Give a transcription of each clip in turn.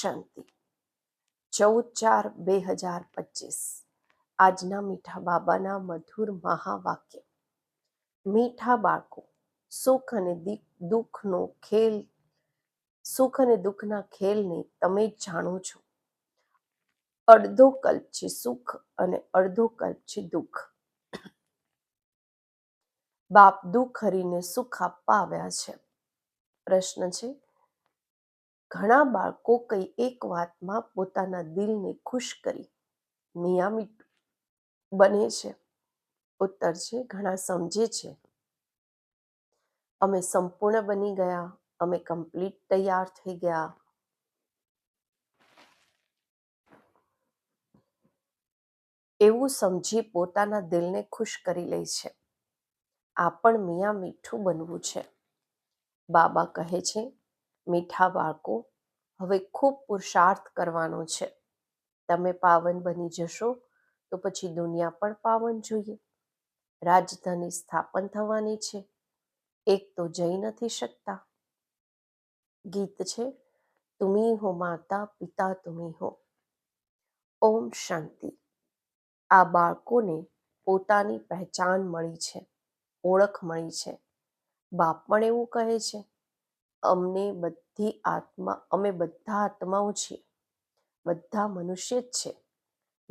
શાંતિ. ચૌદ ચાર બે હજાર પચીસ. આજના મીઠા બાબાના મધુર મહાવાક્ય. મીઠા બાળકો, સુખ અને દુઃખનો ખેલ, સુખ અને દુઃખના ખેલને તમે જાણો છો. અડધો કલ્પ છે સુખ અને અડધો કલ્પ છે દુઃખ. બાપ દુઃખ હરીને સુખ આપવા આવ્યા છે. પ્રશ્ન છે ઘણા બાળકો કઈ એક વાતમાં પોતાના દિલને ખુશ કરી નિયમિત બને છે. ઉત્તર છે, ઘણા સમજે છે. અમે સંપૂર્ણ બની ગયા, અમે કમ્પ્લીટ તૈયાર થઈ ગયા એવું સમજી પોતાના દિલને ખુશ કરી લે છે. આ પણ મિયા મીઠું બનવું છે. બાબા કહે છે મીઠા બાળકો હવે ખૂબ પુરુષાર્થ કરવાનો છે. તમે પાવન બની જશો તો પછી દુનિયા પણ પાવન જોઈએ. રાજધાની સ્થાપન થવાની છે. એક તો જઈ નથી શકતા. ગીત છે, તુમી હો માતા, પિતા તુમી હો. ઓમ શાંતિ. આ બાળકોને પોતાની પહેચાન મળી છે, ઓળખ મળી છે. બાપ પણ એવું કહે છે. અમને બધી આત્મા, અમે બધા આત્માઓ છીએ. બધા મનુષ્ય જ છે.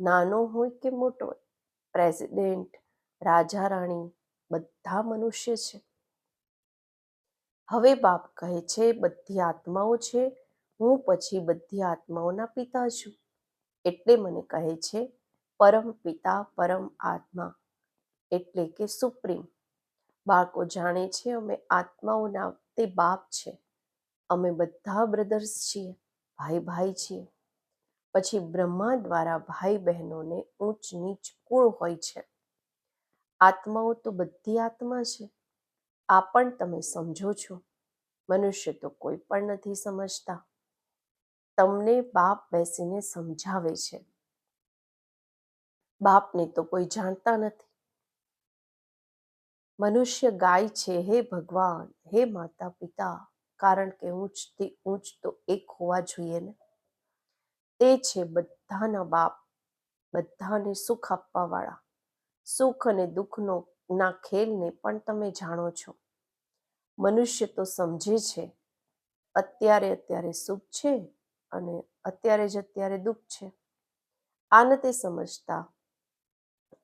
નાનો હોય કે મોટો હોય, પ્રેસિડેન્ટ, રાજા, રાણી, બધા મનુષ્ય છે. હવે બાપ કહે છે, બધી આત્માઓ છે, હું પછી બધી આત્માઓના પિતા છું. એટલે મને કહે છે, પરમ પિતા, પરમ આત્મા. એટલે કે સુપ્રીમ. બાળકો જાણે છે, અમે આત્માઓના તે બાપ છે. અમે બધા બ્રધર્સ છીએ ભાઈ ભાઈ છીએ. પછી બ્રહ્મા દ્વારા ભાઈ બહેનોને ઊંચ નીચ કુળ હોય છે. આત્માઓ તો બધી આત્મા છે. આ પણ તમે સમજો છો. મનુષ્ય તો કોઈ પણ નથી સમજતા. તમને બાપ બેસીને સમજાવે છે. બાપને તો કોઈ જાણતા નથી. મનુષ્ય ગાય છે, હે ભગવાન, હે માતા પિતા, કારણ કે ઊંચથી ઊંચ તો એક હોવા જોઈએ ને? તે છે બધાના બાપ, બધાને સુખ આપવા વાળા સુખ અને દુઃખનો ના ખેલને પણ તમે જાણો છો. મનુષ્ય તો સમજે છે, અત્યારે અત્યારે સુખ છે અને અત્યારે જ અત્યારે દુઃખ છે. આ તે સમજતા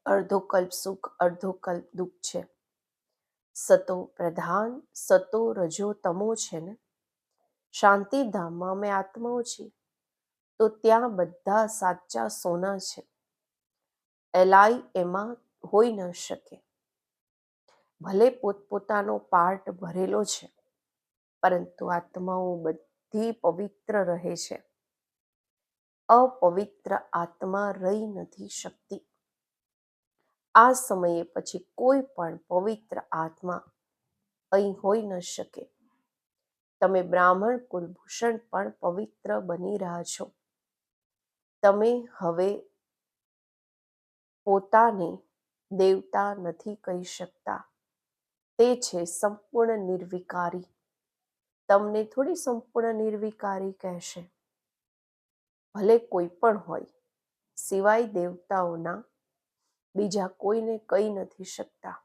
અડધો કલ્પ સુખ, અડધો કલ્પ દુઃખ છે. સતો પ્રધાન, સતો રજો તમો છે ને? શાંતિધામમાં અમે આત્માઓ છીએ. તો ત્યાં બધા સાચા સોના છે. એલાઈ એમાં હોઈ ન શકે. ભલે પોતપોતાનો પાર્ટ ભરેલો છે, પરંતુ આત્માઓ બધી પવિત્ર રહે છે. અપવિત્ર આત્મા રહી નથી શકતી. આ સમયે પછી કોઈ પણ પવિત્ર આત્મા અહીં હોઈ ન શકે. તમે બ્રાહ્મણ કુલભૂષણ પણ પવિત્ર બની રહ્યા છો. તમે હવે પોતાને દેવતા નથી કહી શકતા. તે છે સંપૂર્ણ નિર્વિકારી. તમને થોડી સંપૂર્ણ નિર્વિકારી કહેશે. ભલે કોઈ પણ હોય, સિવાય દેવતાઓના બીજા કોઈને કહી નથી શકતા.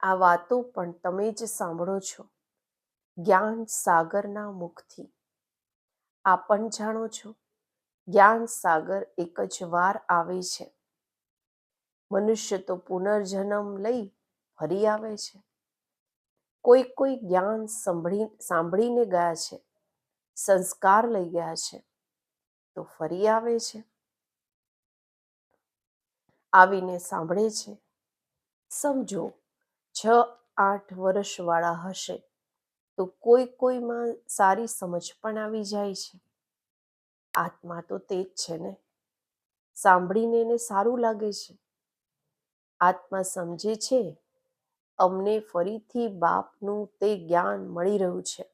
આ વાતો પણ તમે જ સાંભળો છો. જ્ઞાન સાગરના મુખથી. આ પણ જાણો છો, જ્ઞાન સાગર એક જ વાર આવે છે. મનુષ્ય તો પુનર્જન્મ લઈ ફરી આવે છે. કોઈ કોઈ જ્ઞાન સાંભળી, સાંભળીને ગયા છે, સંસ્કાર લઈ ગયા છે, તો ફરી આવે છે. આવીને સાંભળે છે. સમજો, છ આઠ વર્ષવાળા હશે, તો કોઈ કોઈમાં સારી સમજ પણ આવી જાય છે. આત્મા તો તે જ છે ને? સાંભળીને એને સારું લાગે છે. આત્મા સમજે છે, અમને ફરીથી બાપનું તે જ્ઞાન મળી રહ્યું છે.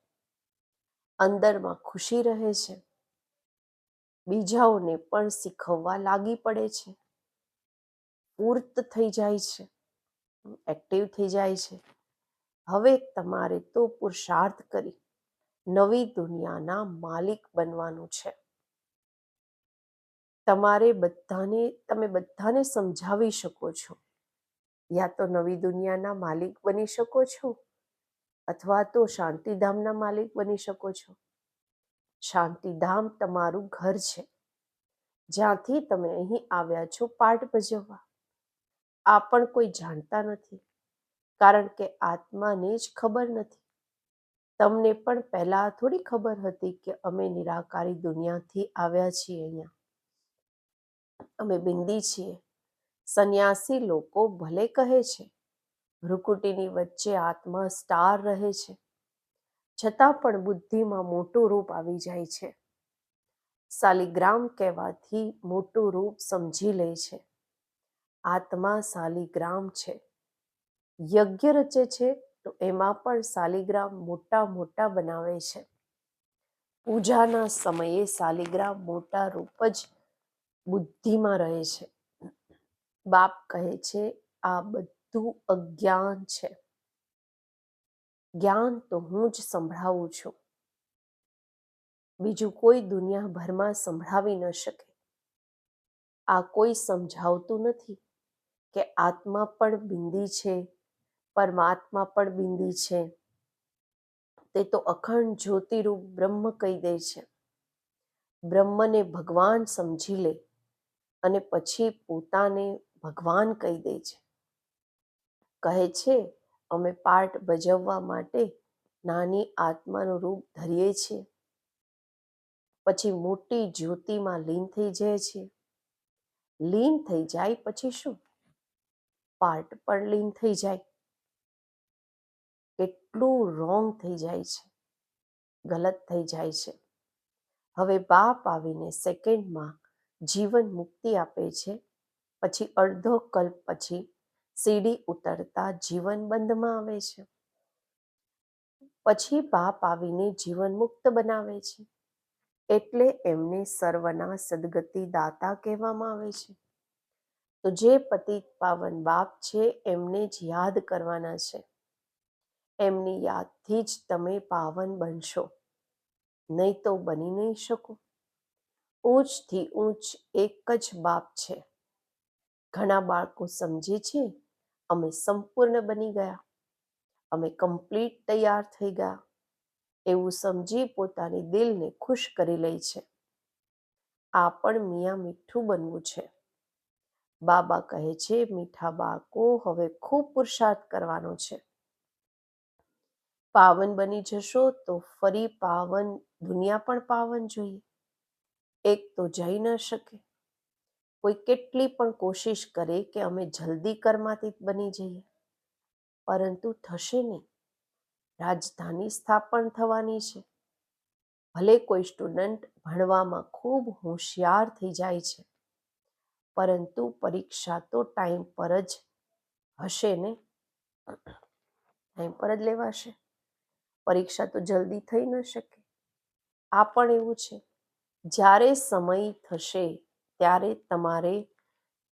અંદરમાં ખુશી રહે છે. બીજાઓને પણ શીખવવા લાગી પડે છે. પૂર્ત થઈ જાય છે. એક્ટિવ થઈ જાય છે. હવે તમારે તો પુરુષાર્થ કરી નવી દુનિયાના માલિક બનવાનું છે. તમારે બધાને, તમે બધાને સમજાવી શકો છો. યા તો નવી દુનિયાના માલિક બની શકો છો, અથવા તો શાંતિધામના માલિક બની શકો છો. શાંતિધામ તમારું ઘર છે. જ્યાંથી તમે અહીં આવ્યા છો પાઠ ભજવવા. આ પણ કોઈ જાણતા નથી. કારણ કે આત્માને જ ખબર નથી. તમને પણ પહેલા થોડી ખબર હતી કે અમે નિરાકારી દુનિયાથી આવ્યા છીએ અહીંયા. અમે બિંદી છીએ. સંન્યાસી લોકો ભલે કહે છે, ભ્રુકુટીની વચ્ચે આત્મા સ્ટાર રહે છે. છતાં પણ બુદ્ધિમાં મોટું રૂપ આવી જાય છે. સાલિગ્રામ કહેવાથી મોટું રૂપ સમજી લે છે. આત્મા સાલિગ્રામ છે. યજ્ઞ રચે છે તો એમાં પણ સાલિગ્રામ મોટા મોટા બનાવે છે. પૂજાના સમયે સાલિગ્રામ મોટા રૂપ જ બુદ્ધિમાં રહે છે. બાપ કહે છે, આ બધું અજ્ઞાન છે. જ્ઞાન તો હું જ સંભળાવું છું. બીજું કોઈ દુનિયાભરમાં સંભળાવી ન શકે. આ કોઈ સમજાવતું નથી. કે આત્મા પણ બિંદી છે, પરમાત્મા પણ બિંદી છે. તે તો અખંડ જ્યોતિરૂપ બ્રહ્મ કહી દે છે. બ્રહ્મને ભગવાન સમજી લે અને પછી પોતાને ભગવાન કહી દે છે. કહે છે, અમે પાઠ ભજવવા માટે નાની આત્માનું રૂપ ધરીએ છીએ. પછી મોટી જ્યોતિમાં લીન થઈ જાય છે. લીન થઈ જાય પછી શું? પાર્ટ પણ લીન થઈ જાય. કેટલું રોંગ થઈ જાય છે. ગલત થઈ જાય છે. હવે બાપ આવીને સેકન્ડમાં જીવન મુક્તિ આપે છે, પછી અડધો કલ્પ પછી સીડી ઉતરતા જીવન બંધમાં આવે છે. પછી બાપ આવીને જીવન મુક્ત બનાવે છે. એટલે એમને સર્વના સદગતિ દાતા કહેવામાં આવે છે. તો જે પતિત પાવન બાપ છે, એમને જ યાદ કરવાના છે. એમની યાદથી જ તમે પાવન બનશો. નહીં તો બની નહીં શકો. ઊંચથી ઊંચ એક જ બાપ છે. ઘણા બાળકો સમજે છે, અમે સંપૂર્ણ બની ગયા. અમે કમ્પ્લીટ તૈયાર થઈ ગયા. એવું સમજી પોતાની દિલને ખુશ કરી લે છે. આ પણ મિયા મીઠું બનવું છે. બાબા કહે છે, મીઠા બાળકો, હવે ખૂબ પુરુષાર્થ કરવાનો છે. પાવન બની જશો તો ફરી પાવન, દુનિયા પણ પાવન જોઈએ. એક તો જઈ ન શકે. કોઈ કેટલી પણ કોશિશ કરે કે અમે જલ્દી કર્માતીત બની જઈએ. પરંતુ થશે નહીં. રાજધાની સ્થાપન થવાની છે. ભલે કોઈ સ્ટુડન્ટ ભણવામાં ખૂબ હોશિયાર થઈ જાય છે પરંતુ પરીક્ષા તો ટાઈમ પર જ હશે ને? ટાઈમ પર જ લેવાશે. પરીક્ષા તો જલ્દી થઈ ન શકે. આ પણ એવું છે. જ્યારે સમય થશે, ત્યારે તમારે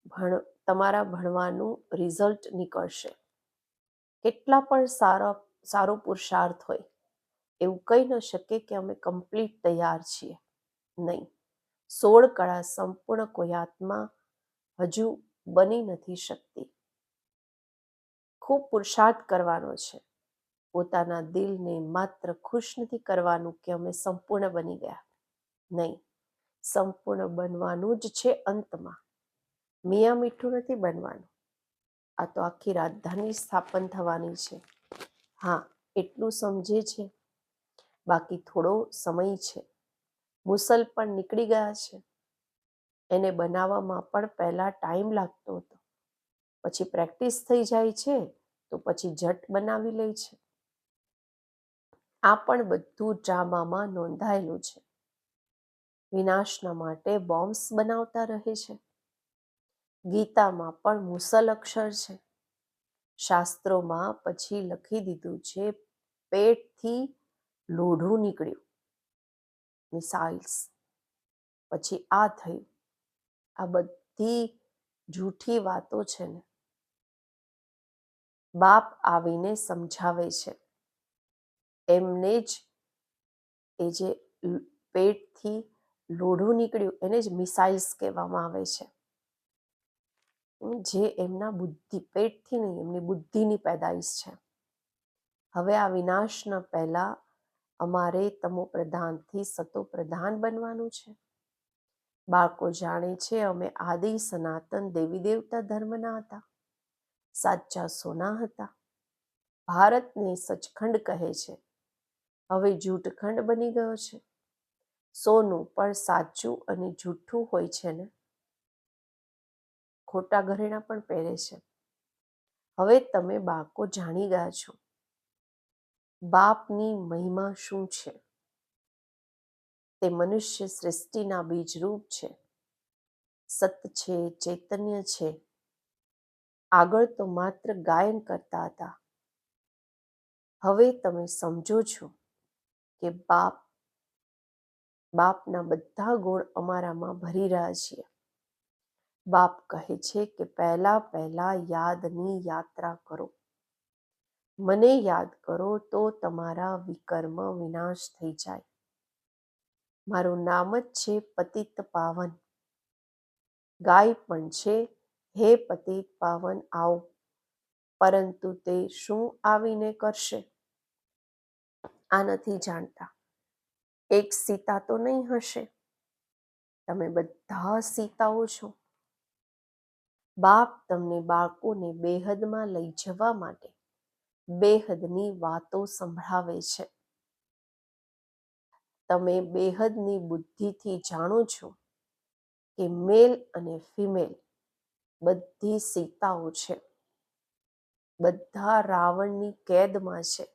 ભણ, તમારા ભણવાનું રિઝલ્ટ નીકળશે. કેટલા પણ સારા, સારો પુરુષાર્થ હોય, એવું કહી ન શકે કે અમે કમ્પ્લીટ તૈયાર છીએ. નહીં. સોળ કળા સંપૂર્ણ કોઈ આત્મા હજુ બની નથી શકતી. ખૂબ પુરુષાર્થ કરવાનો છે. પોતાના દિલને માત્ર ખુશ નથી કરવાનું કે અમે સંપૂર્ણ બની ગયા. નહીં, સંપૂર્ણ બનવાનું જ છે અંતમાં. મિયા મીઠું નથી બનવાનું. આ તો આખી રાજધાની સ્થાપન થવાની છે. હા, એટલું સમજે છે. બાકી થોડો સમય છે. મુસલ પણ નીકળી ગયા છે. એને બનાવવામાં પણ પહેલાં ટાઈમ લાગતો હતો. પછી પ્રેક્ટિસ થઈ જાય છે, તો પછી જટ બનાવી લે છે. આ પણ બધું ડ્રામામાં નોંધાયેલું છે. વિનાશના માટે બોમ્બ્સ બનાવતા રહે છે. ગીતામાં પણ મુસલ અક્ષર છે. શાસ્ત્રોમાં પછી લખી દીધું છે, પેટથી લોઢું નીકળ્યું. મિસાઇલ્સ. પછી આ થયું. આ બધી જૂઠી વાતો છે ને, બાપ આવીને સમજાવે છે. એમને જ એ જે પેટથી લોઢું નીકળ્યું એને જ મિસાઇલ્સ કહેવામાં આવે છે. જે એમના બુદ્ધિ, પેટથી નહીં, એમની બુદ્ધિની પેદાઈશ છે. હવે આ વિનાશના પહેલા અમારે તમો પ્રધાનથી સતો પ્રધાન બનવાનું છે. બાળકો જાણે છે અમે આદિ, સનાતન, દેવી, દેવતા ધર્મના હતા. સાચા સોના હતા. ભારતને સચખંડ કહે છે. હવે જૂઠખંડ બની ગયો છે. સોનું પણ સાચું અને જૂઠું હોય છે ને? ખોટા ઘરેણા પણ પહેરે છે. હવે તમે બાળકો જાણી ગયા છો. બાપની મહિમા શું છે? તે મનુષ્ય સૃષ્ટિના બીજરૂપ છે. સત છે, ચૈતન્ય છે. આગળ તો માત્ર ગાયન કરતા હતા. હવે તમે સમજો છો કે બાપ, બાપના બધા ગુણ અમારામાં ભરી રહ્યા છીએ. બાપ કહે છે કે પહેલા પહેલા યાદની યાત્રા કરો. મને યાદ કરો તો તમારા વિકર્મ વિનાશ થઈ જાય. મારું નામ જ છે પતિત પાવન. ગાય પણ છે, હે પતિત પાવન, આવો. પરંતુ તે શું આવીને કરશે? આ નથી જાણતા. એક સીતા તો નહીં હશે. તમે બધા સીતાઓ છો. બાપ તમને બાળકોને બેહદમાં લઈ જવા માટે બેહદની વાતો સંભળાવે છે. તમે બેહદની બુદ્ધિથી જાણો છો કે મેલ અને ફિમેલ બધી સીતાઓ છે. બધા રાવણની કેદમાં છે.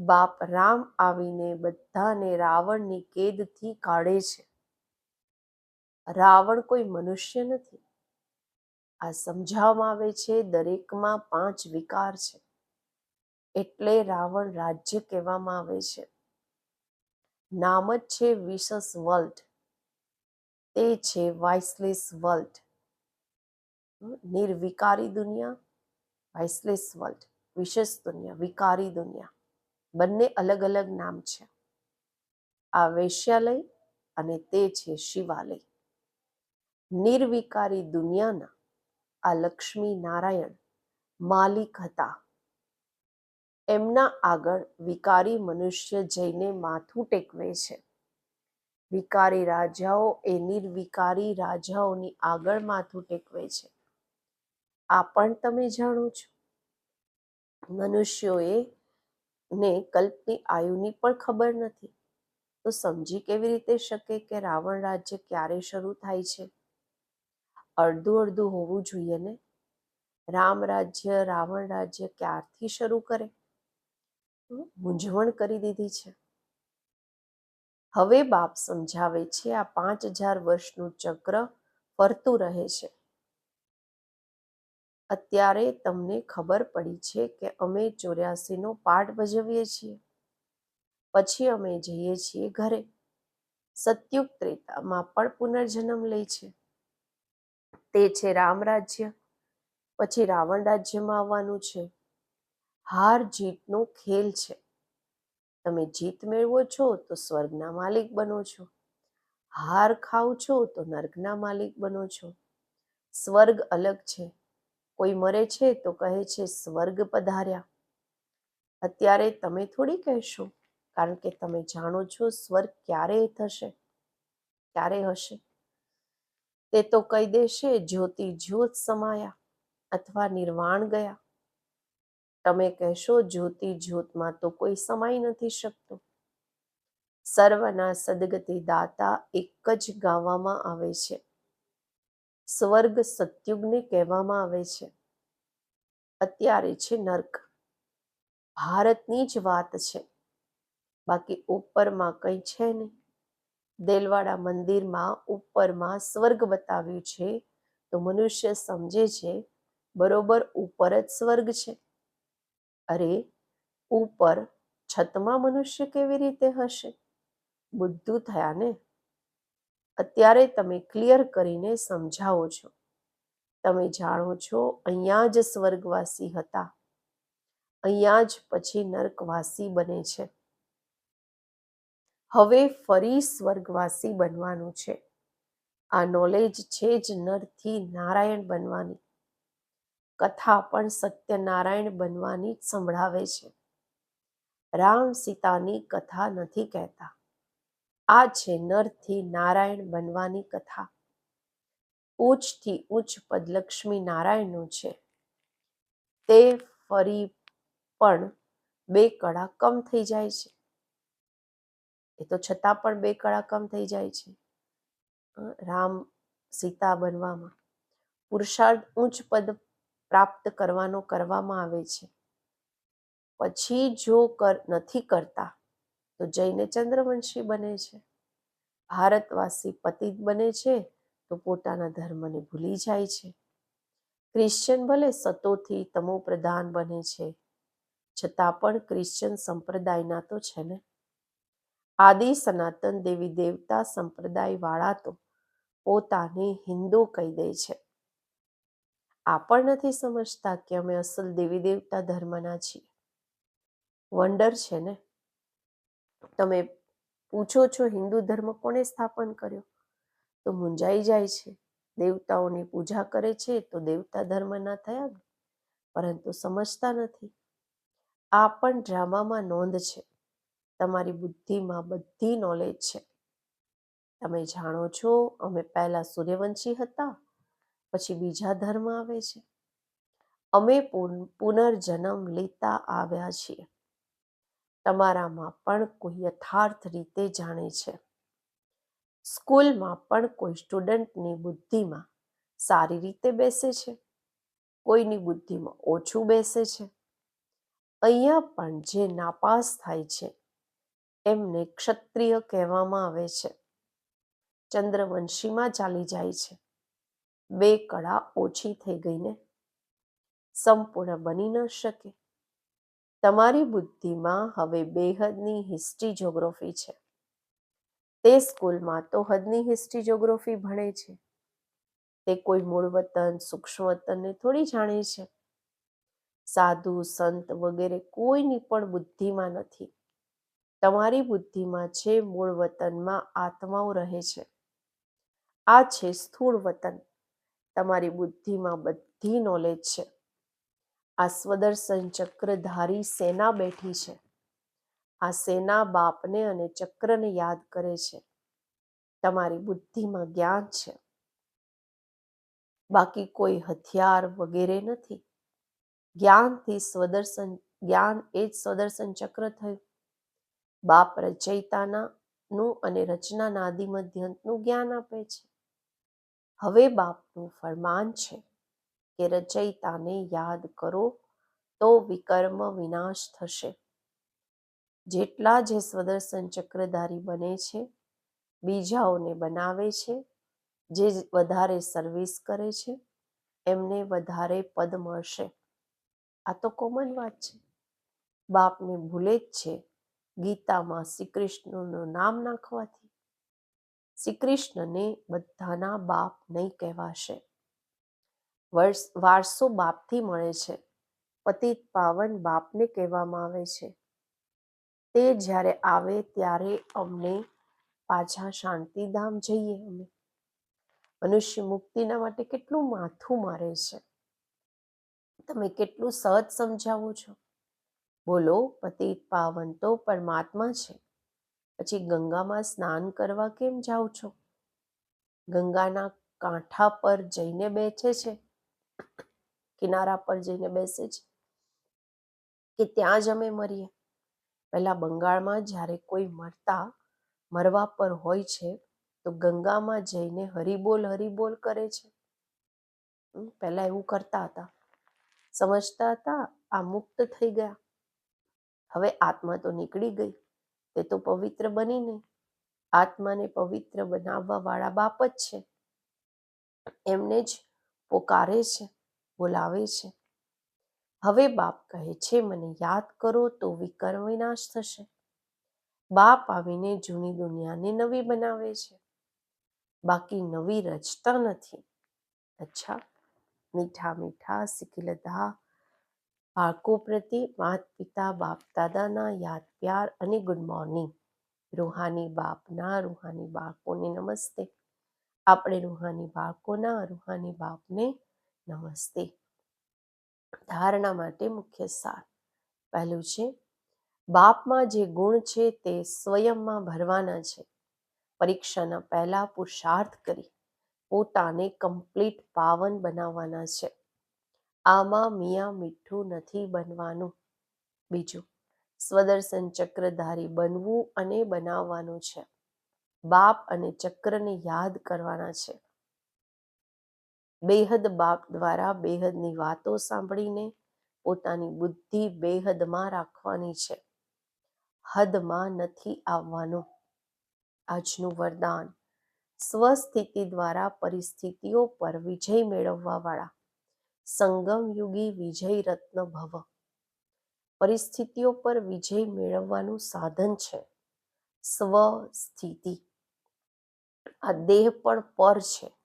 બાપ રામ આવીને બધાને રાવણની કેદથી કાઢે છે. રાવણ કોઈ મનુષ્ય નથી. આ સમજાવવામાં આવે છે દરેકમાં પાંચ વિકાર છે. એટલે રાવણ રાજ્ય કહેવામાં આવે છે. નામ જ છે વિશસ વર્લ્ડ. તે છે વાઇસલેસ વર્લ્ડ. નિર્વિકારી દુનિયા, વાઇસલેસ વર્લ્ડ. વિશેષ દુનિયા, વિકારી દુનિયા. બંને અલગ અલગ નામ છે. આ વૈશ્યાલય અને તે છે શિવાલય. નિર્વિકારી દુનિયાના આ લક્ષ્મી નારાયણ માલિક હતા. એમના આગળ વિકારી મનુષ્ય જઈને માથું ટેકવે છે. વિકારી રાજાઓ એ નિર્વિકારી રાજાઓની આગળ માથું ટેકવે છે. આ પણ તમે જાણો છો. મનુષ્યોએ ને કલ્પની આયુની પણ ખબર નથી. તો સમજી કેવી રીતે શકે કે રાવણ રાજ્ય ક્યારે શરૂ થાય છે? અડધું અડધું હોવું જોઈએ ને? રામ રાજ્ય રાવણ રાજ્ય ક્યારથી શરૂ કરે? મૂંઝવણ કરી દીધી છે. હવે બાપ સમજાવે છે આ પાંચ હજાર વર્ષનું ચક્ર ફરતું રહે છે. અત્યારે તમને ખબર પડી છે કે અમે ચોર્યાસીનો પાઠ ભજવીએ છીએ. પછી અમે જઈએ છીએ ઘરે. સત્યુગ ત્રેતામાં પણ પુનર્જન્મ લે છે. તે છે રામ રાજ્ય. પછી રાવણ રાજ્યમાં આવવાનું છે. હાર જીતનો ખેલ છે. તમે જીત મેળવો છો તો સ્વર્ગના માલિક બનો છો. હાર ખાવ છો તો નર્કના માલિક બનો છો. સ્વર્ગ અલગ છે. કોઈ મરે છે તો કહે છે સ્વર્ગ પધાર્યા. અત્યારે તમે થોડી કહેશો, કારણ કે તમે જાણો છો સ્વર્ગ ક્યારે થશે? ક્યારે હશે? તે તો કહી દેશે જ્યોતિ જ્યોત સમાયા, અથવા નિર્વાણ ગયા. તમે કહેશો જ્યોતિ જ્યોતમાં તો કોઈ સમાઈ નથી શકતો. સર્વના સદગતિ દાતા એક જ ગાવામાં આવે છે. સ્વર્ગ સત્યુગને કહેવામાં આવે છે. અત્યારે છે નર્ક. ભારતની જ વાત છે. બાકી ઉપરમાં કંઈ છે નહીં. દેલવાડા મંદિરમાં ઉપરમાં સ્વર્ગ બતાવ્યું છે. તો મનુષ્ય સમજે છે, બરોબર ઉપર જ સ્વર્ગ છે. અરે, ઉપર છતમાં મનુષ્ય કેવી રીતે હશે? બુદ્ધુ થયા ને? અત્યારે તમે ક્લિયર કરીને સમજાવો છો. તમે જાણો છો, અહીંયા જ સ્વર્ગવાસી હતા. અહીંયા જ પછી નર્કવાસી બને છે. હવે ફરી સ્વર્ગવાસી બનવાનું છે. આ નોલેજ છે જ નરથી નારાયણ બનવાની. કથા પણ સત્યનારાયણ બનવાની જ સંભળાવે છે. રામ સીતાની કથા નથી કહેતા. આ છે નરથી નારાયણ બનવાની કથા. ઉચ્ચથી ઉચ્ચ પદલક્ષ્મી નારાયણનું છે. તે ફરી પણ બે કળા કમ થઈ જાય છે. એ તો છતાં પણ બે કળા કમ થઈ જાય છે. રામ સીતા બનવામાં. પુરુષાર્થ ઉચ્ચ પદ પ્રાપ્ત કરવાનો કરવામાં આવે છે. પછી જો કર, નથી કરતા, તો જઈને ચંદ્રવંશી બને છે. ભારતવાસી પતિત બને છે, તો પોતાના ધર્મને ભૂલી જાય છે. ક્રિશ્ચન ભલે સતોથી તમો પ્રધાન બને છે, છતાં પણ ક્રિશ્ચન સંપ્રદાયના તો છે ને. આદિ સનાતન દેવી દેવતા સંપ્રદાય વાળા તો પોતાને હિન્દુ કહી દે છે. આ પણ નથી સમજતા કે અમે અસલ દેવી દેવતા ધર્મના છીએ. વંડર છે ને? તમે પૂછો છો હિન્દુ ધર્મ કોણે સ્થાપન કર્યો? તો મૂંઝાઈ જાય છે. દેવતાઓની પૂજા કરે છે તો દેવતા ધર્મના થયા ને? પરંતુ સમજતા નથી. આ પણ ડ્રામામાં નોંધ છે. તમારી બુદ્ધિમાં બધી નોલેજ છે. તમે જાણો છો, અમે પહેલા સૂર્યવંશી હતા. પછી બીજા ધર્મ આવે છે. અમે પુનર્જન્મ લેતા આવ્યા છીએ. તમારામાં પણ કોઈ યથાર્થ રીતે જાણે છે. સ્કૂલમાં પણ કોઈ સ્ટુડન્ટની બુદ્ધિમાં સારી રીતે બેસે છે. કોઈની બુદ્ધિમાં ઓછું બેસે છે. અહીંયા પણ જે નાપાસ થાય છે, એમને ક્ષત્રિય કહેવામાં આવે છે. ચંદ્રવંશીમાં ચાલી જાય છે. બે કળા ઓછી થઈ ગઈને સંપૂર્ણ બની ન શકે. તમારી બુદ્ધિમાં હવે બેહદની હિસ્ટ્રી જોગ્રાફી છે. તે સ્કૂલમાં તો હદની હિસ્ટ્રી જોગ્રાફી ભણે છે. તે કોઈ મૂળ વતન, સૂક્ષ્મ વતનને થોડી જાણે છે. સાધુ, સંત વગેરે કોઈની પણ બુદ્ધિમાં નથી. તમારી બુદ્ધિમાં છે મૂળ વતનમાં આત્માઓ રહે છે, આ છે સ્થૂળ વતન. તમારી બુદ્ધિમાં બધી નોલેજ છે. આ સ્વદર્શન ચક્રધારી સેના બેઠી છે. આ સેના બાપને અને ચક્રને યાદ કરે છે. તમારી બુદ્ધિમાં જ્ઞાન છે. બાકી કોઈ હથિયાર વગેરે નથી. જ્ઞાનથી સ્વદર્શન, જ્ઞાન એ જ સ્વદર્શન ચક્ર થયું. બાપ રચયિતાના નું અને રચનાના આદિ મધ્યંતનું જ્ઞાન આપે છે. હવે બાપનું ફરમાન છે કે રચયિતાને યાદ કરો તો વિકર્મ વિનાશ થશે. જેટલા જે સ્વદર્શન ચક્રધારી બને છે, બીજાઓને બનાવે છે, જે વધારે સર્વિસ કરે છે, એમને વધારે પદ મળશે. આ તો કોમન વાત છે. બાપને ભૂલે જ છે ગીતામાં શ્રી કૃષ્ણનું નામ નાખવાથી. શ્રી કૃષ્ણને બધાના બાપ નહીં કહેવાશે. વારસો બાપથી મળે છે. પતિત પાવન બાપને કહેવામાં આવે છે. તે જ્યારે આવે ત્યારે અમને પાછા શાંતિધામ જઈએ અમે. મનુષ્ય મુક્તિના માટે કેટલું માથું મારે છે. તમે કેટલું સહજ સમજાવો છો. બોલો, પતિત પાવન તો પરમાત્મા છે. પછી ગંગામાં સ્નાન કરવા કેમ જાઓ છો? ગંગાના કાંઠા પર જઈને બેસે છે? કિનારા પર જઈને બેસે છે? કે ત્યાં જ અમે મરીએ? પહેલા બંગાળમાં જ્યારે કોઈ મરતા, મરવા પર હોય છે, તો ગંગામાં જઈને હરિબોલ હરિબોલ કરે છે. પહેલા એવું કરતા હતા. સમજતા હતા, આ મુક્ત થઈ ગયા. હવે આત્મા તો નીકળી ગઈ. તે તો પવિત્ર બનીને આત્માને પવિત્ર બનાવવા વાળા બાપ જ છે. એમને જ પોકારે છે, બોલાવે છે. હવે બાપ કહે છે, મને યાદ કરો તો વિકર્મ વિનાશ થશે. બાપ આવીને જૂની દુનિયાને નવી બનાવે છે. બાકી નવી રચતા નથી. અચ્છા, મીઠા મીઠા સિકિલધા બાળકો પ્રત્યે માત પિતા, બાપ, દાદાના યાદ, પ્યાર અને ગુડ મોર્નિંગ રૂહાની બાપના, રૂહાની બાળકોને નમસ્તે. આપણે રૂહાની બાળકોના, રૂહાની બાપને નમસ્તે. ધારણા માટે મુખ્ય સાર. પહેલું છે, બાપમાં જે ગુણ છે તે સ્વયંમાં ભરવાના છે. પરીક્ષાના પહેલા પુરુષાર્થ કરી પોતાને કમ્પ્લીટ પાવન બનાવવાના છે. આમાં મિયા મીઠું નથી બનવાનું. બીજું, સ્વદર્શન ચક્રધારી બનવું અને બનાવવાનું છે. બાપ અને ચક્રને યાદ કરવાના છે. બેહદ બાપ દ્વારા બેહદની વાતો સાંભળીને પોતાની બુદ્ધિ બેહદમાં રાખવાની છે. હદમાં નથી આવવાનું. આજનું વરદાન, સ્વસ્થિતિ દ્વારા પરિસ્થિતિઓ પર વિજય મેળવવા વાળા સંગમ યુગી વિજય રત્ન ભવ. પરિસ્થિતિઓ પર વિજય મેળવવાનું સાધન છે. સ્વસ્થિતિ. આ દેહ પણ પર છે.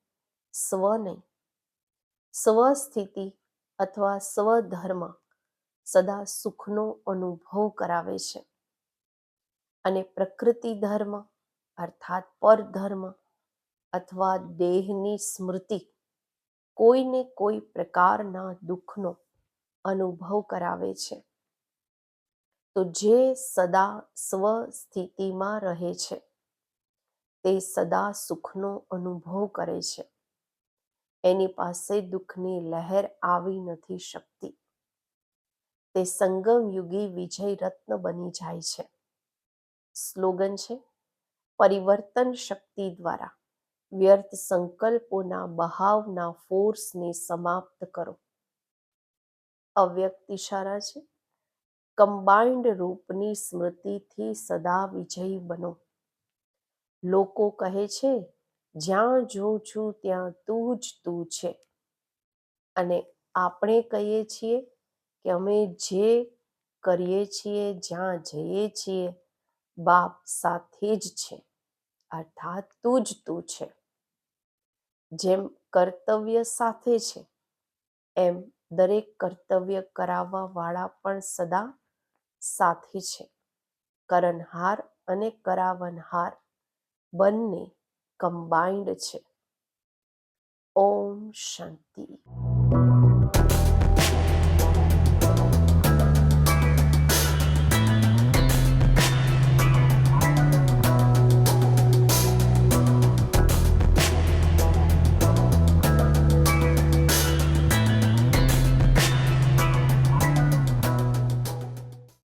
સ્વ નહીં. સ્વસ્થિતિ અથવા સ્વધર્મ સદા સુખનો અનુભવ કરાવે છે. અને પ્રકૃતિ ધર્મ, અર્થાત પર ધર્મ અથવા દેહની સ્મૃતિ કોઈને કોઈ પ્રકારના દુઃખનો અનુભવ કરાવે છે. તો જે સદા સ્વસ્થિતિમાં રહે છે, તે સદા સુખનો અનુભવ કરે છે. એની પાસે દુઃખની લહેર આવી નથી શકતી. તે સંગમયુગી વિજય રત્ન બની જાય છે. સ્લોગન છે, પરિવર્તન શક્તિ દ્વારા. વ્યર્થ સંકલ્પોના બહાવના ફોર્સને સમાપ્ત કરો. અવ્યક્ત ઇશારા છે. કમ્બાઇન્ડ રૂપની સ્મૃતિથી સદા વિજયી બનો. લોકો કહે છે, જ્યાં જોઉં છું ત્યાં તું જ તું છે. અને આપણે કહીએ છીએ કે અમે જે કરીએ છીએ, જ્યાં જઈએ છીએ, બાપ સાથે જ છે. અર્થાત તું જ તું છે. જેમ કર્તવ્ય સાથે છે, એમ દરેક કર્તવ્ય કરાવવા વાળા પણ સદા સાથે છે. કરનહાર અને કરાવનહાર બંને કમ્બાઇન્ડ છે. ઓમ શાંતિ.